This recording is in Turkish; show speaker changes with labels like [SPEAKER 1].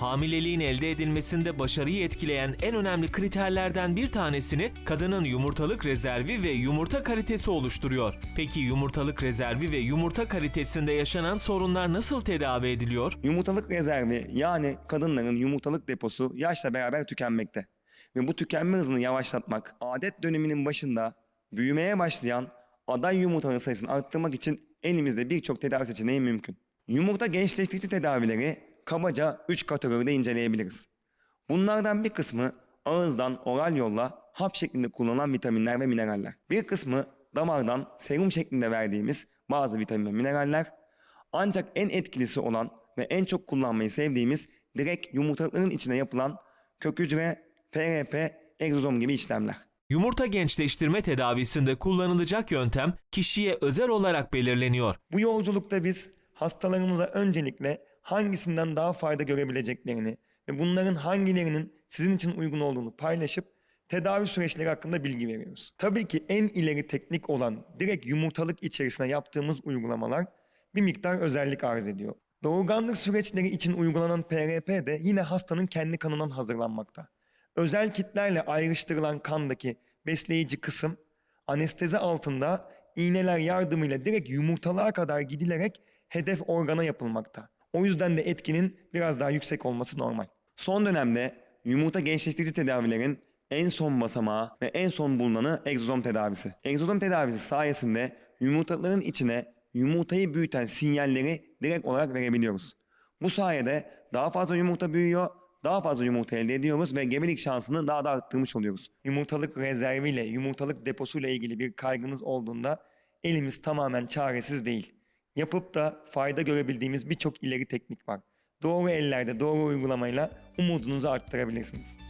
[SPEAKER 1] Hamileliğin elde edilmesinde başarıyı etkileyen en önemli kriterlerden bir tanesini kadının yumurtalık rezervi ve yumurta kalitesi oluşturuyor. Peki yumurtalık rezervi ve yumurta kalitesinde yaşanan sorunlar nasıl tedavi ediliyor?
[SPEAKER 2] Yumurtalık rezervi yani kadınların yumurtalık deposu yaşla beraber tükenmekte. Ve bu tükenme hızını yavaşlatmak, adet döneminin başında büyümeye başlayan aday yumurtaların sayısını arttırmak için elimizde birçok tedavi seçeneği mümkün. Yumurta gençleştirici tedavileri kabaca 3 kategoride inceleyebiliriz. Bunlardan bir kısmı ağızdan oral yolla hap şeklinde kullanılan vitaminler ve mineraller. Bir kısmı damardan serum şeklinde verdiğimiz bazı vitamin ve mineraller. Ancak en etkilisi olan ve en çok kullanmayı sevdiğimiz direkt yumurtalıkların içine yapılan kök hücre, PRP, egzozom gibi işlemler.
[SPEAKER 1] Yumurta gençleştirme tedavisinde kullanılacak yöntem kişiye özel olarak belirleniyor.
[SPEAKER 2] Bu yolculukta biz hastalarımıza öncelikle hangisinden daha fayda görebileceklerini ve bunların hangilerinin sizin için uygun olduğunu paylaşıp tedavi süreçleri hakkında bilgi veriyoruz. Tabii ki en ileri teknik olan direkt yumurtalık içerisine yaptığımız uygulamalar bir miktar özellik arz ediyor. Doğurganlık süreçleri için uygulanan PRP de yine hastanın kendi kanından hazırlanmakta. Özel kitlerle ayrıştırılan kandaki besleyici kısım anestezi altında iğneler yardımıyla direkt yumurtalığa kadar gidilerek hedef organa yapılmakta. O yüzden de etkinin biraz daha yüksek olması normal. Son dönemde yumurta gençleştirici tedavilerin en son basamağı ve en son bulunanı egzozom tedavisi. Egzozom tedavisi sayesinde yumurtaların içine yumurtayı büyüten sinyalleri direkt olarak verebiliyoruz. Bu sayede daha fazla yumurta büyüyor, daha fazla yumurta elde ediyoruz ve gebelik şansını daha da arttırmış oluyoruz. Yumurtalık rezerviyle, yumurtalık deposuyla ilgili bir kaygınız olduğunda elimiz tamamen çaresiz değil. Yapıp da fayda görebildiğimiz birçok ileri teknik var. Doğru ellerde, doğru uygulamayla umudunuzu arttırabilirsiniz.